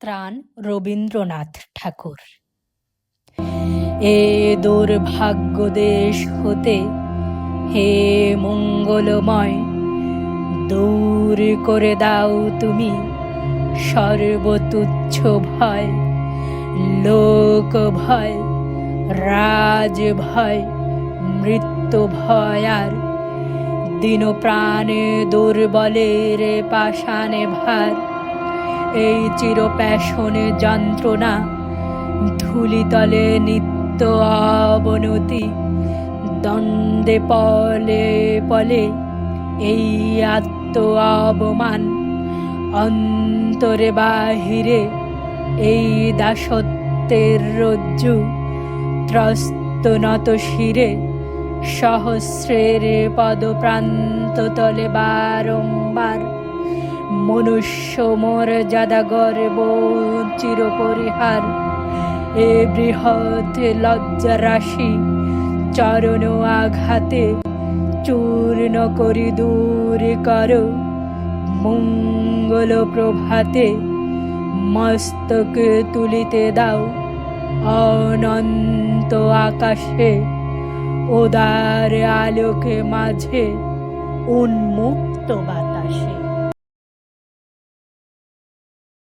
ত্রাণ রবীন্দ্রনাথ ঠাকুর। এ দুর্ভাগ্য দেশ হতে হে মঙ্গলময়, দূর করে দাও তুমি সর্বতুচ্ছ ভয়, লোক ভয়, রাজ ভয়, মৃত্যু ভয় আর দিন প্রাণে দুর্বলের পাষাণে ভার। এই চির প্যাশনে যন্ত্রণা, ধুলিতলে নিত্য অবনতি, দ্বন্দ্বে পলে পলে এই আত্ম অবমান অন্তরে বাহিরে এই দাসত্বের রজ্জু, ত্রস্ত নত শিরে, সহস্রের পদপ্রান্ত তলে বারম্বার মনুষ্য মর্যাদা গর্ব চির পরিহার এ বৃহৎ লজ্জা রাশি চরণ আঘাতে চূর্ণ করি দূর কর। মঙ্গল প্রভাতে মস্তক তুলিতে দাও। অনন্ত আকাশে উদার আলোকে মাঝে উন্মুক্ত বাতাসে।